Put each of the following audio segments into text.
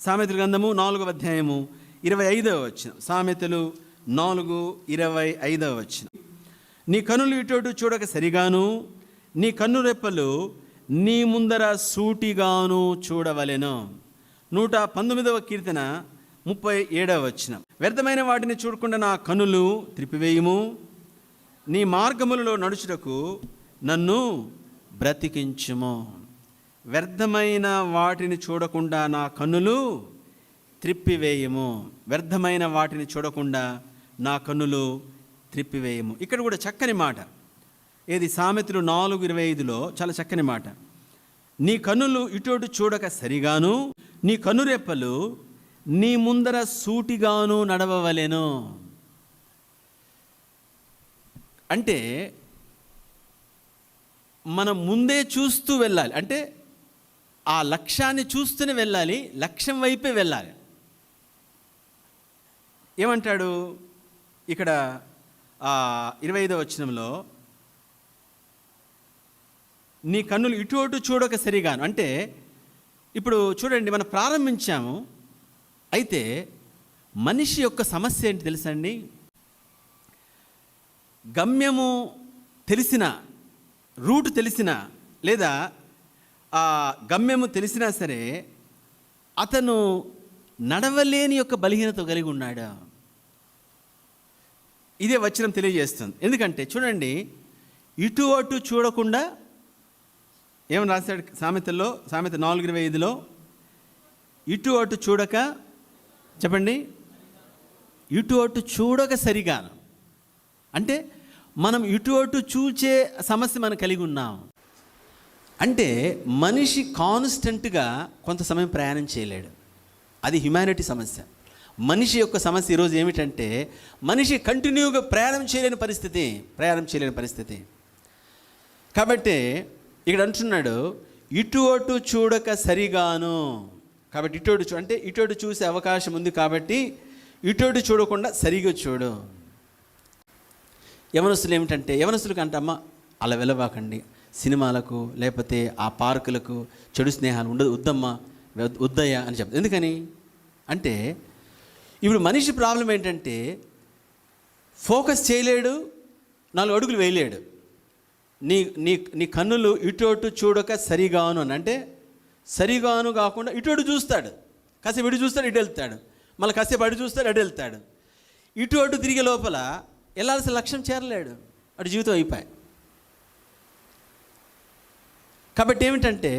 సామెతల గ్రంథము నాలుగవ అధ్యాయము ఇరవై ఐదవ వచ్చిన సామెతలు నాలుగు ఇరవై ఐదవ వచ్చిన నీ కనులు ఇటు చూడక సరిగాను నీ కన్ను రెప్పలు నీ ముందర సూటిగాను చూడవలెను. నూట పంతొమ్మిదవ కీర్తన ముప్పై ఏడవ వచ్చిన వ్యర్థమైన వాటిని చూడకుండా నా కనులు త్రిపివేయుము. నీ మార్గములలో నడుచుటకు నన్ను బ్రతికించుము. వ్యర్థమైన వాటిని చూడకుండా నా కన్నులు త్రిప్పివేయము. వ్యర్థమైన వాటిని చూడకుండా నా కన్నులు త్రిప్పివేయము. ఇక్కడ కూడా చక్కని మాట. ఏది సామెతలు నాలుగు ఇరవై ఐదులో చాలా చక్కని మాట. నీ కన్నులు ఇటోటు చూడక సరిగాను నీ కనురెప్పలు నీ ముందర సూటిగాను నడవవలెను. అంటే మనం ముందే చూస్తూ వెళ్ళాలి. అంటే ఆ లక్ష్యాన్ని చూస్తూనే వెళ్ళాలి లక్ష్యం వైపే వెళ్ళాలి. ఏమంటాడు? ఇక్కడ ఇరవై ఐదో వచనంలో నీ కన్నులు ఇటు అటు చూడక సరిగాను. అంటే ఇప్పుడు చూడండి మనం ప్రారంభించాము. అయితే మనిషి యొక్క సమస్య ఏంటి తెలుసండి గమ్యము తెలిసిన రూట్ తెలిసిన లేదా ఆ గమ్యము తెలిసినా సరే అతను నడవలేని యొక్క బలహీనత కలిగి ఉన్నాడు. ఇదే వచనం తెలియజేస్తుంది. ఎందుకంటే చూడండి ఇటు అటు చూడకుండా ఏమని రాశాడు సామెతల్లో? సామెత నాలుగు ఇరవై ఐదులో ఇటు అటు చూడక చెప్పండి ఇటు అటు చూడక సరిగాను. అంటే మనం ఇటు అటు చూచే సమస్య మనం కలిగి ఉన్నాం. అంటే మనిషి కాన్స్టెంట్గా కొంత సమయం ప్రయాణం చేయలేడు. అది హ్యుమానిటీ సమస్య. మనిషి యొక్క సమస్య ఈరోజు ఏమిటంటే మనిషి కంటిన్యూగా ప్రయాణం చేయలేని పరిస్థితి ప్రయాణం చేయలేని పరిస్థితి. కాబట్టి ఇక్కడ అంటున్నాడు ఇటు అటు చూడక సరిగాను. కాబట్టి ఇటోడు చూ అంటే ఇటోడు చూసే అవకాశం ఉంది కాబట్టి ఇటోడు చూడకుండా సరిగా చూడు. యవనస్తులు ఏమిటంటే యవనస్తులకు అంటే అమ్మ అలా వెళ్ళబాకండి. సినిమాలకు లేకపోతే ఆ పార్కులకు చెడు స్నేహాలు ఉండదు. వద్దమ్మా వద్దయ్యా అని చెప్తారు ఎందుకని? అంటే ఇప్పుడు మనిషి ప్రాబ్లం ఏంటంటే ఫోకస్ చేయలేడు నాలుగు అడుగులు వేయలేడు. నీ నీ నీ కన్నులు ఇటు అటు చూడక సరిగాను అని. అంటే సరిగాను కాకుండా ఇటు చూస్తాడు. కాసేపు ఇటు చూస్తాడు ఇటు వెళ్తాడు. మళ్ళీ కాసేపు అటు చూస్తాడు అటు వెళ్తాడు. ఇటు అటు తిరిగే లోపల వెళ్ళాల్సిన లక్ష్యం చేరలేడు. అటు జీవితం అయిపోయి కాబట్టి ఏమిటంటే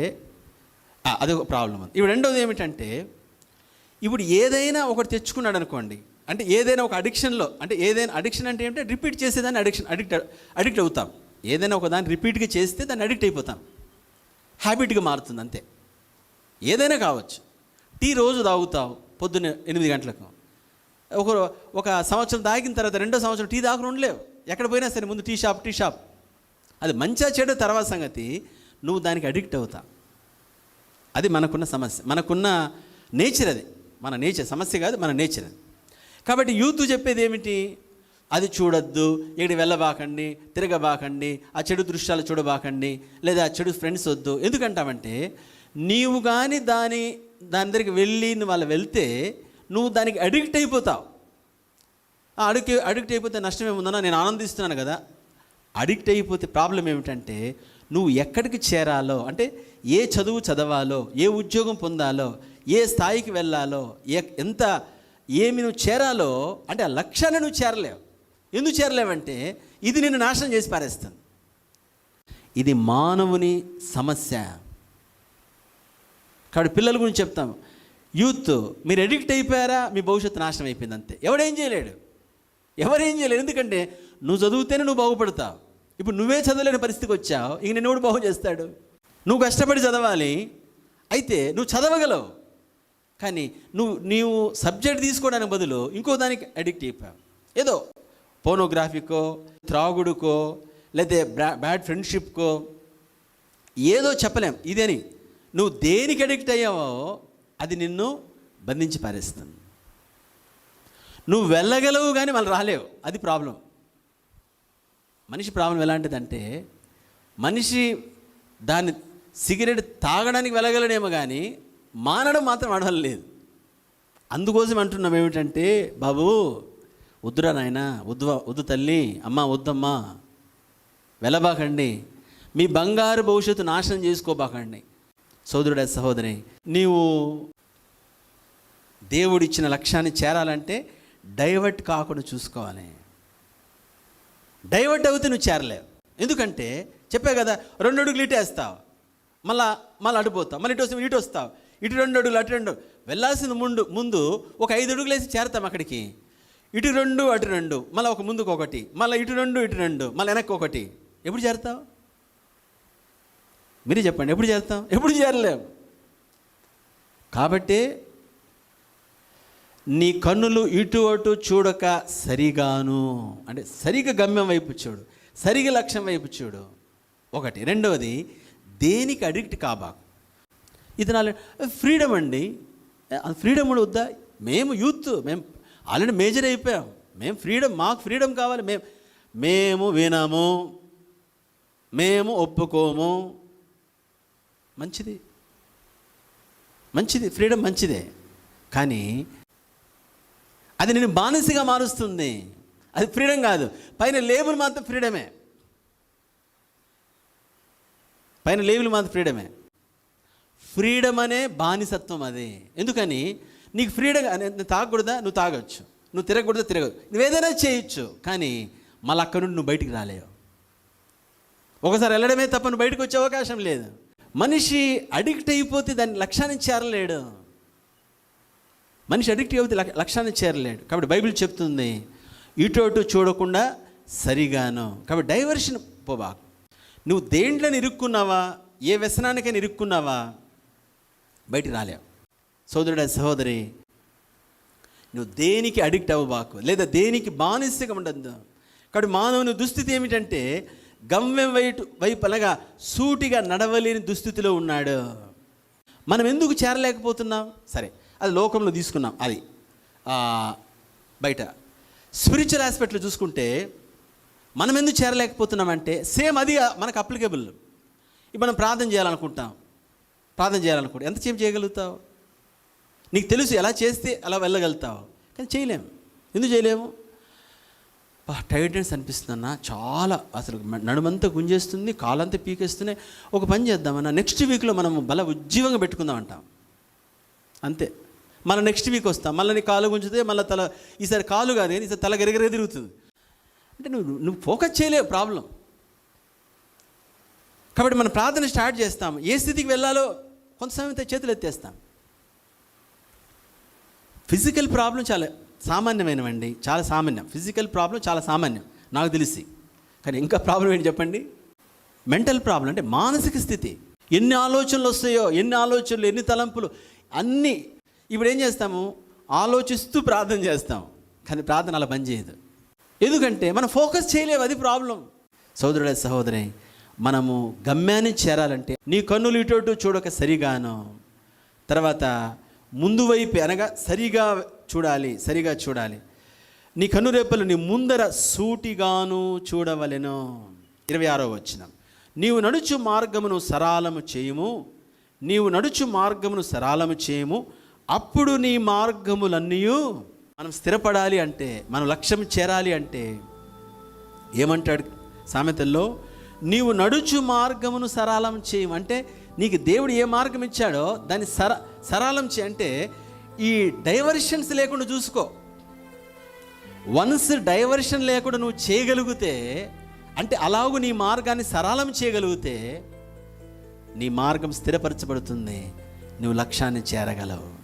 ఆ, అదొక ప్రాబ్లం ఉంది ఇప్పుడు రెండవది ఏమిటంటే ఇప్పుడు ఏదైనా ఒకటి తెచ్చుకున్నాడు అనుకోండి అంటే ఏదైనా ఒక అడిక్షన్లో అంటే ఏదైనా అడిక్షన్ అంటే ఏంటంటే రిపీట్ చేసేదాన్ని అడిక్షన్ అడిక్ట్ అడిక్ట్ అవుతాం. ఏదైనా ఒక దాన్ని రిపీట్గా చేస్తే దాన్ని అడిక్ట్ అయిపోతాం. హ్యాబిట్గా మారుతుంది అంతే. ఏదైనా కావచ్చు. టీ రోజు తాగుతావు పొద్దున్న ఎనిమిది గంటలకు. ఒక ఒక సంవత్సరం తాగిన తర్వాత రెండో సంవత్సరం టీ తాగకుండా ఉండలేవు. ఎక్కడ పోయినా సరే ముందు టీ షాప్ టీ షాప్. అది మంచిగా చెడు తర్వాత సంగతి. నువ్వు దానికి అడిక్ట్ అవుతా. అది మనకున్న సమస్య. మనకున్న నేచర్ అది. మన నేచర్. సమస్య కాదు మన నేచర్ అది. కాబట్టి యూత్ చెప్పేది ఏమిటి? అది చూడొద్దు ఇక్కడ వెళ్ళబాకండి తిరగబాకండి ఆ చెడు దృశ్యాలు చూడబాకండి లేదా ఆ చెడు ఫ్రెండ్స్ వద్దు. ఎందుకంటావంటే నీవు కానీ దాని దాని దగ్గరికి వెళ్ళి వాళ్ళు వెళ్తే నువ్వు దానికి అడిక్ట్ అయిపోతావు. ఆ అడిక్ట్ అడిక్ట్ అయిపోతే నష్టం ఏముందన్నా నేను ఆనందిస్తున్నాను కదా. అడిక్ట్ అయిపోతే ప్రాబ్లం ఏమిటంటే నువ్వు ఎక్కడికి చేరాలో అంటే ఏ చదువు చదవాలో ఏ ఉద్యోగం పొందాలో ఏ స్థాయికి వెళ్ళాలో ఏ ఎంత ఏమి నువ్వు చేరాలో అంటే ఆ లక్ష్యాన్ని నువ్వు చేరలేవు. ఎందుకు చేరలేవంటే ఇది నిన్ను నాశనం చేసి పారేస్తుంది. ఇది మానవుని సమస్య. కాబట్టి పిల్లల గురించి చెప్తాం యూత్ మీరు ఎడిక్ట్ అయిపోయారా మీ భవిష్యత్తు నాశనం అయిపోయింది అంతే. ఎవడేం చేయలేడు. ఎవరేం చేయలేడు. ఎందుకంటే నువ్వు చదివితేనే నువ్వు బాగుపడతావు. ఇప్పుడు నువ్వే చదవలేని పరిస్థితికి వచ్చావు ఇంక నేను ఎవడు బాగు చేస్తాడు? నువ్వు కష్టపడి చదవాలి అయితే నువ్వు చదవగలవు. కానీ నువ్వు నీవు సబ్జెక్ట్ తీసుకోవడానికి బదులు ఇంకో దానికి అడిక్ట్ అయిపోయావు. ఏదో పోనోగ్రాఫికో త్రాగుడుకో లేదా బ్యాడ్ ఫ్రెండ్షిప్కో ఏదో చెప్పలేం. ఇదేని నువ్వు దేనికి అడిక్ట్ అయ్యావో అది నిన్ను బంధించి పారేస్తుంది. నువ్వు వెళ్ళగలవు కానీ మళ్ళీ రాలేవు. అది ప్రాబ్లం. మనిషి ప్రాబ్లం ఎలాంటిదంటే మనిషి దాన్ని సిగరెట్ తాగడానికి వెళ్ళగలడేమో కానీ మానడం మాత్రం అడవలేదు అందుకోసం అంటున్నాం ఏమిటంటే బాబు వద్దురా నాయన వద్దు వద్దు తల్లి అమ్మ వద్దమ్మా వెళ్ళబాకండి మీ బంగారు భవిష్యత్తు నాశనం చేసుకోబాకండి. సోదరుడ సహోదరి నీవు దేవుడిచ్చిన లక్ష్యాన్ని చేరాలంటే డైవర్ట్ కాకుండా చూసుకోవాలి. డైవర్ట్ అవుతే నువ్వు చేరలేవు ఎందుకంటే చెప్పే కదా రెండు అడుగులు ఇటు వేస్తావు. మళ్ళా మళ్ళీ అడిపోతావు మళ్ళీ ఇటు వస్తే ఇటు వస్తావు. ఇటు రెండు అడుగులు అటు రెండు వెళ్ళాల్సిన ముందు ముందు ఒక ఐదు అడుగులు వేసి చేరతాం అక్కడికి. ఇటు రెండు అటు రెండు. మళ్ళీ ఒక ముందుకు ఒకటి. మళ్ళీ ఇటు రెండు ఇటు రెండు. మళ్ళీ వెనక్కి ఒకటి. ఎప్పుడు చేరుతావు? మీరే చెప్పండి ఎప్పుడు చేరుతాం? ఎప్పుడు చేరలేము కాబట్టి నీ కన్నులు ఇటు అటు చూడక సరిగాను. అంటే సరిగా గమ్యం వైపు చూడు సరిగా లక్ష్యం వైపు చూడు. ఒకటి. రెండవది దేనికి అడిక్ట్ కాబాకు? ఇది నా ఫ్రీడమ్ అండి. ఫ్రీడమ్ కూడా వద్దా? మేము యూత్ మేము ఆల్రెడీ మేజర్ అయిపోయాం. మేము ఫ్రీడమ్ మాకు ఫ్రీడమ్ కావాలి. మేము మేము వినము మేము ఒప్పుకోము. మంచిది. మంచిది. ఫ్రీడమ్ మంచిదే. కానీ అది నేను బానిసగా మారుస్తుంది. అది ఫ్రీడమ్ కాదు. పైన లేబుల్ మాత్రం ఫ్రీడమే. పైన లేబుల్ మాత్రం ఫ్రీడమే. ఫ్రీడమ్ అనే బానిసత్వం అది. ఎందుకని? నీకు ఫ్రీడమ్ నువ్వు తాగకూడదా? నువ్వు తాగొచ్చు. నువ్వు తిరగకూడదా తిరగదు నువ్వు ఏదైనా చేయొచ్చు. కానీ మళ్ళీ అక్కడ నుండి నువ్వు బయటికి రాలేవు. ఒకసారి వెళ్ళడమే తప్ప నువ్వు బయటకు వచ్చే అవకాశం లేదు. మనిషి అడిక్ట్ అయిపోతే దాని లక్ష్యాన్ని చేరలేడు. మనిషి అడిక్ట్ అయిపోతే లక్ష్యాన్ని చేరలేడు. కాబట్టి బైబిల్ చెప్తుంది ఇటు అటు చూడకుండా సరిగాను. కాబట్టి డైవర్షన్ పోబా నువ్వు దేంట్లో ఇరుక్కున్నావా? ఏ వ్యసనానికైనా ఇరుక్కున్నావా? బయటికి రాలేవు. సోదరుడ సహోదరి నువ్వు దేనికి అడిక్ట్ అవ్వబాకు లేదా దేనికి బానిసగా ఉండద్దు? కాబట్టి మానవుని దుస్థితి ఏమిటంటే గమ్యం వైపు వైపు అనగా సూటిగా నడవలేని దుస్థితిలో ఉన్నాడు. మనం ఎందుకు చేరలేకపోతున్నాం? సరే అది లోకంలో తీసుకున్నాం అది. బయట. స్పిరిచువల్ ఆస్పెక్ట్లో చూసుకుంటే మనం ఎందుకు చేరలేకపోతున్నామంటే సేమ్ అది మనకు అప్లికేబుల్ ఇప్పుడు మనం ప్రార్థన చేయాలనుకుంటాం ప్రార్థన చేయాలనుకుంటే ఎంతసేపు చేయగలుగుతావు? నీకు తెలుసు ఎలా చేస్తే అలా వెళ్ళగలుగుతావు. కానీ చేయలేము ఎందుకు చేయలేము? టైర్డ్నెస్ అనిపిస్తుందన్నా. చాలా అసలు నడుమంతా గుంజేస్తుంది కాలంతా పీకేస్తున్నాయి. ఒక పని చేద్దామన్నా. నెక్స్ట్ వీక్లో మనం బల ఉజ్జీవంగా పెట్టుకుందాం అంటాం అంతే. మళ్ళీ నెక్స్ట్ వీక్ వస్తాం. మళ్ళీ నీ కాలు గుంజితే మళ్ళీ తల ఈసారి కాలు కాదు ఈసారి తల గెరగరే తిరుగుతుంది. అంటే నువ్వు నువ్వు ఫోకస్ చేయలేవు ప్రాబ్లం కాబట్టి మనం ప్రార్థన స్టార్ట్ చేస్తాం. ఏ స్థితికి వెళ్ళాలో కొంత సమయం అయితే చేతులు ఎత్తేస్తాం. ఫిజికల్ ప్రాబ్లం చాలా సామాన్యమైనవండి. చాలా సామాన్యం. ఫిజికల్ ప్రాబ్లం చాలా సామాన్యం. నాకు తెలిసి. కానీ ఇంకా ప్రాబ్లం ఏంటి చెప్పండి? మెంటల్ ప్రాబ్లం అంటే మానసిక స్థితి. ఎన్ని ఆలోచనలు వస్తాయో ఎన్ని ఆలోచనలు ఎన్ని తలంపులు అన్నీ ఇప్పుడు ఏం చేస్తాము? ఆలోచిస్తూ ప్రార్థన చేస్తాం. కానీ ప్రార్థన అలా పనిచేయదు ఎందుకంటే మనం ఫోకస్ చేయలేము అది ప్రాబ్లం. సోదరుడే సహోదరి మనము గమ్యాన్ని చేరాలంటే నీ కన్నులు ఇటు చూడక సరిగాను. తర్వాత ముందు వైపు అనగా సరిగా చూడాలి సరిగా చూడాలి. నీ కన్ను రేపలు నీ ముందర సూటిగాను చూడవలెను. ఇరవై ఆరో వచ్చిన నీవు నడుచు మార్గమును సరాలము చేయుము. నీవు నడుచు మార్గమును సరాలము చేయము. అప్పుడు నీ మార్గములన్నీ మనం స్థిరపడాలి అంటే మనం లక్ష్యం చేరాలి అంటే ఏమంటాడు సామెతల్లో? నీవు నడుచు మార్గమును సరళం చేయం. అంటే నీకు దేవుడు ఏ మార్గం ఇచ్చాడో దాన్ని సర సరళం చేయ. అంటే ఈ డైవర్షన్స్ లేకుండా చూసుకో. వన్స్ డైవర్షన్ లేకుండా నువ్వు చేయగలిగితే అంటే అలాగూ నీ మార్గాన్ని సరళం చేయగలిగితే నీ మార్గం స్థిరపరచబడుతుంది. నువ్వు లక్ష్యాన్ని చేరగలవు.